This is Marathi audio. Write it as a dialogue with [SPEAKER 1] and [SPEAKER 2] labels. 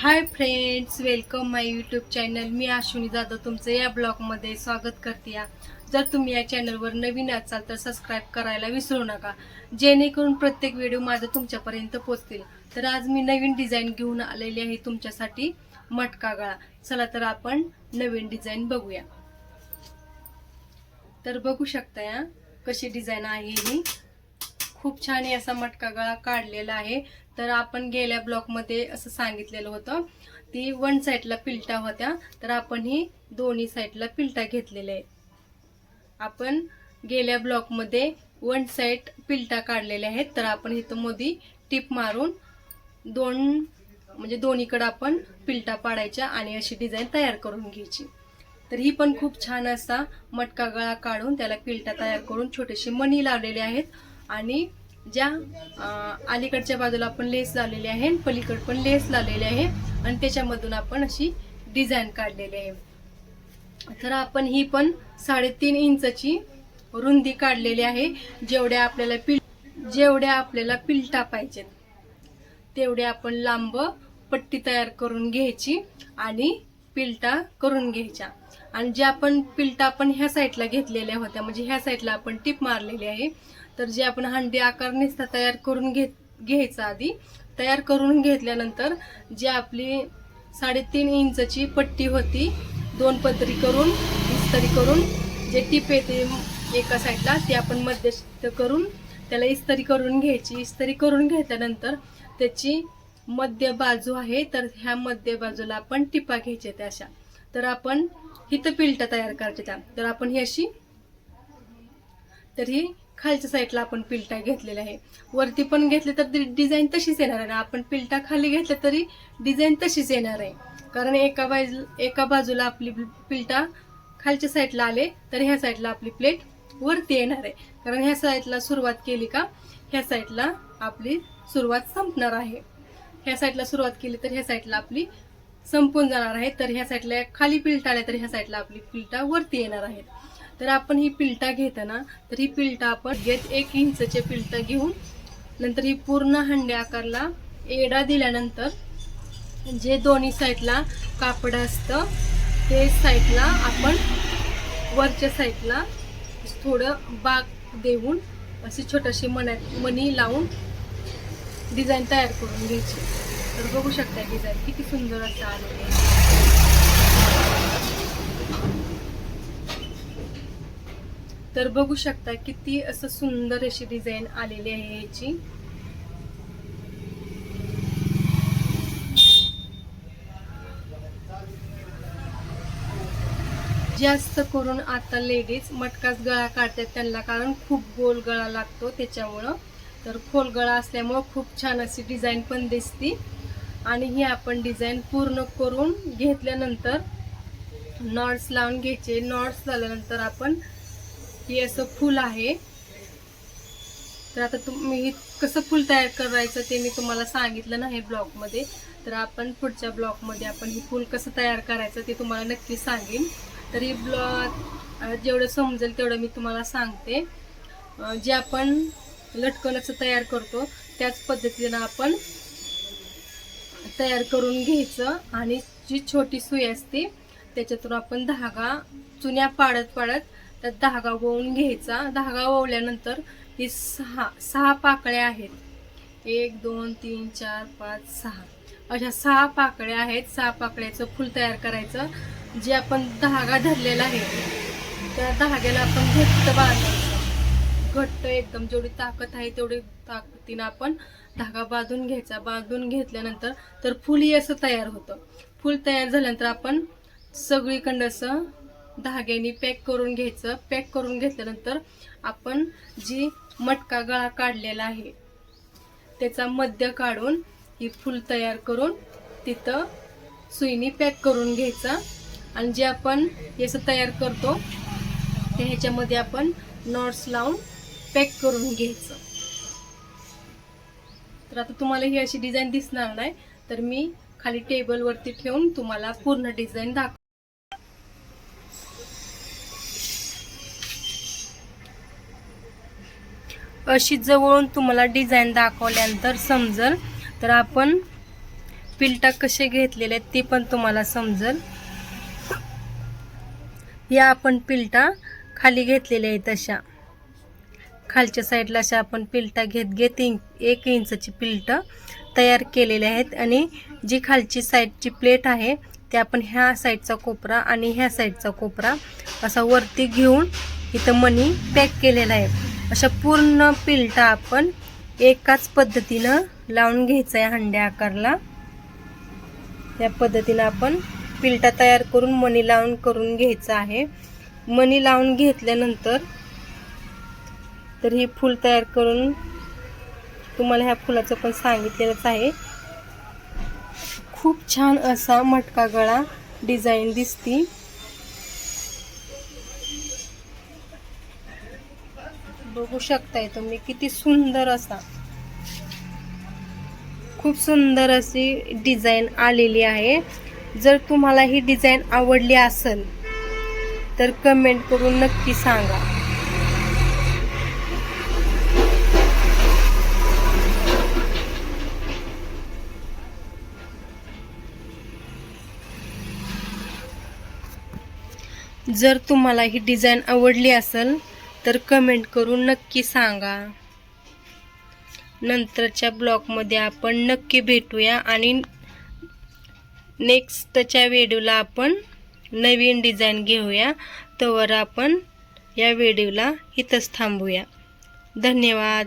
[SPEAKER 1] Hi friends welcome my YouTube channel. मी अश्विनी जाधव तुमचं या ब्लॉगमध्ये स्वागत करते या. जर तुम्ही या चॅनलवर नवीन असाल तर सबस्क्राईब करायला विसरू नका. जेणेकरून प्रत्येक व्हिडिओ माझा तुमच्यापर्यंत पोचतील. तर आज मी नवीन डिझाईन घेऊन आलेली आहे तुमच्यासाठी मटका गळा. चला तर आपण नवीन डिझाईन बघूया. तर बघू शकता या कशी डिझाईन आहे ही. खूप छान आहे असा मटका गळा काढलेला आहे. तर आपण गेल्या ब्लॉकमध्ये असं सांगितलेलं होतं. ती वन साईडला पिलटा होत्या. तर आपण ही दोन्ही साईडला पिलटा घेतलेल्या आहेत आपण गेल्या ब्लॉकमध्ये वन साईड पिलटा काढलेल्या आहेत. तर आपण इथं मोदी टिप मारून दोन म्हणजे दोन्हीकडं आपण पिलटा पाडायच्या आणि अशी डिझाईन तयार करून घ्यायची. तर ही पण खूप छान असा मटका गळा काढून त्याला पिलटा तयार करून छोटेसे मणी लावलेले आहेत. आणि ज्या अलीकडच्या बाजूला आपण लेस लावलेली आहे पलीकड पण लेस लावलेली आहे आणि त्याच्यामधून आपण अशी डिझाईन काढलेली आहे. तर आपण ही पण साडेतीन इंचची रुंदी काढलेली आहे. जेवढ्या आपल्याला पिल जेवढ्या आपल्याला पिलटा पाहिजेत तेवढे आपण लांब पट्टी तयार करून घ्यायची आणि पिलटा करून घ्यायच्या. आणि जे आपण पिलटा आपण ह्या साईडला घेतलेल्या होत्या म्हणजे ह्या साईडला आपण टिप मारलेली आहे तर जे आपण हंडी आकार निसता तयार करून घेत घ्यायचा आधी तयार करून घेतल्यानंतर जी आपली साडेतीन इंचची पट्टी होती दोन पदरी करून इस्तरी करून जे टिप येते एका साईडला ती आपण मध्यस्थ करून त्याला इस्तरी करून घ्यायची. इस्तरी करून घेतल्यानंतर त्याची मध्य बाजू आहे तर ह्या मध्य बाजूला आपण टिपा घ्यायच्या त्या अशा. तर आपण इथं पिलटा तयार करायच्या त्या. तर आपण ही अशी तर ही खालच्या साईडला आपण पिलटा घेतलेला आहे. वरती पण घेतले तर डिझाईन तशीच येणार आहे. ना आपण पिलटा खाली घेतलं तरी डिझाईन तशीच येणार आहे. कारण एका बाजू एका बाजूला आपली पिलटा खालच्या साईडला आले तर ह्या साईडला आपली प्लेट वरती येणार आहे. कारण ह्या साईडला सुरुवात केली का ह्या साईडला आपली सुरुवात संपणार आहे. ह्या साईडला सुरुवात केली तर ह्या साईडला आपली संपून जाणार आहे. तर ह्या साईडला खाली पिलटा आल्या तर ह्या साईडला आपली पिलटा वरती येणार आहेत तर आपण ही पिल्टा घेताना तर ही पिल्टा आपण घेत एक इंचचे पिल्टा घेऊन नंतर ही पूर्ण हंडे आकारला एडा दिल्यानंतर जे दोन्ही साईडला कापड असतं ते साईडला आपण वरच्या साईडला थोडं बाग देऊन अशी छोटीशी मना मनी लावून डिझाईन तयार करून घ्यायची. तर बघू शकता डिझाईन किती सुंदर असं आलेलं आहे. तर बघू शकता किती असं सुंदर अशी डिझाईन आलेली आहे याची. जास्त करून आता लेडीज मटकाच गळा काढतात त्यांना कारण खूप गोल गळा लागतो त्याच्यामुळं. तर खोल गळा असल्यामुळं खूप छान अशी डिझाईन पण दिसती. आणि ही आपण डिझाईन पूर्ण करून घेतल्यानंतर नॉट्स लावून घ्यायचे. नॉट्स लावल्यानंतर आपण हे असं फूल आहे. तर आता तुम्ही कसं फूल तयार करायचं ते मी तुम्हाला सांगितलं नाही ब्लॉगमध्ये तर आपण पुढच्या ब्लॉगमध्ये आपण हे फूल कसं तयार करायचं ते तुम्हाला नक्की सांगेन. तर हे ब्लॉग जेवढं समजेल तेवढं मी तुम्हाला सांगते. जे आपण लटकन असं तयार करतो त्याच पद्धतीनं आपण तयार करून घ्यायचं. आणि जी छोटी सुई असते त्याच्यातून आपण धागा चुन्या पाडत पाडत त्यात धागा वळून घ्यायचा. धागा वळल्यानंतर ही सहा सहा पाकळ्या आहेत. एक दोन तीन चार पाच सहा. अशा सहा पाकळ्या आहेत. सहा पाकळ्याचं फुल तयार करायचं जे आपण धागा धरलेला आहे. त्या धाग्याला आपण घट्ट बांधायचं. घट्ट एकदम जेवढी ताकद आहे तेवढी ताकदीनं आपण धागा बांधून घ्यायचा. बांधून घेतल्यानंतर तर फुलही असं तयार होतं. फुल तयार झाल्यानंतर आपण सगळीकडं असं धाग्याने पॅक करून घ्यायचं. पॅक करून घेतल्यानंतर आपण जी मटका गळा काढलेला आहे त्याचा मध्य काढून ही फुल तयार करून तिथं सुईनी पॅक करून घ्यायचं. आणि जे आपण हे असं तयार करतो ते ह्याच्यामध्ये आपण नॉट्स लावून पॅक करून घ्यायचं. तर आता तुम्हाला ही अशी डिझाईन दिसणार नाही तर मी खाली टेबलवरती ठेवून तुम्हाला पूर्ण डिझाईन दाखव अशी जवळून तुम्हाला डिझाईन दाखवल्यानंतर समजल. तर आपण पिलटा कसे घेतलेले आहेत ते पण तुम्हाला समजल. या आपण पिलटा खाली घेतलेल्या आहेत अशा. खालच्या साईडला अशा आपण पिलटा घेत घेत इंच एक इंचची पिलटं तयार केलेले आहेत. आणि जी खालची साईडची प्लेट आहे ते आपण ह्या साईडचा कोपरा आणि ह्या साईडचा कोपरा असा वरती घेऊन इथं मनी पॅक केलेला आहे. अशा पूर्ण पिलटा आपण एकाच पद्धतीनं लावून घ्यायचं आहे हंड्या आकारला. या पद्धतीनं आपण पिलटा तयार करून मणी लावून करून घ्यायचं आहे. मणी लावून घेतल्यानंतर तर ही फूल तयार करून तुम्हाला ह्या फुलाचं पण सांगितलेलंच आहे. खूप छान असा मटका गळा डिझाईन दिसती. बघू शकताय तुम्ही. किती सुंदर असा. खूप सुंदर अशी डिझाईन आलेली आहे. जर तुम्हाला ही डिझाईन आवडली असेल तर कमेंट करून नक्की सांगा. जर तुम्हाला ही डिझाईन आवडली असेल तर कमेंट करून नक्की सांगा. नंतरच्या ब्लॉगमध्ये आपण नक्की भेटूया आणि नेक्स्टच्या व्हिडिओला आपण नवीन डिझाईन घेऊया. तोवर आपण या व्हिडिओला इथंच थांबूया. धन्यवाद.